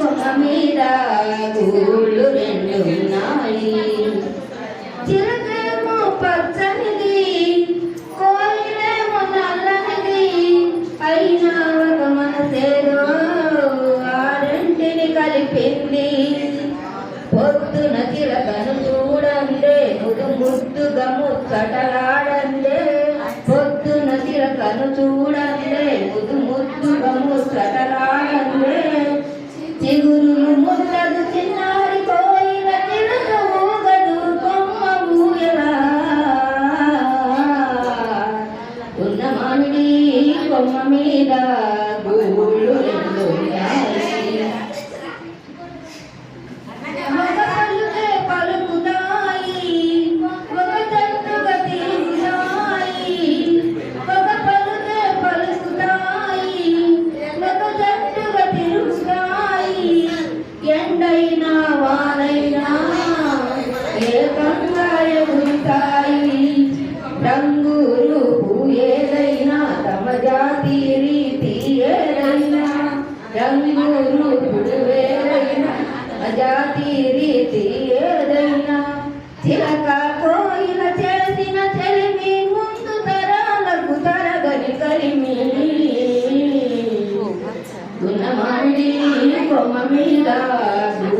కొమ్మ మీద గూళ్ళు రెండున్నాయి. చిలకేమో పచ్చనిది కోయిలేమో నల్లనిది. అయినా ఒక మనసేదో ఆరింటిని కలిపింది. పొద్దున చిలకను చూడండే ముదు ముద్దుగా ముచ్చటలాడండే పొద్దున చిలకను చూడండే ముదు ముద్దుగా ముచ్చటలాడండే చిగురులు ముద్దదు చిన్నారి కోయిల చిలక ఊగదు కొమ్మ ఊయలా ఉన్న మామిడి కొమ్మ మీద Guna mandi, kau mami dah.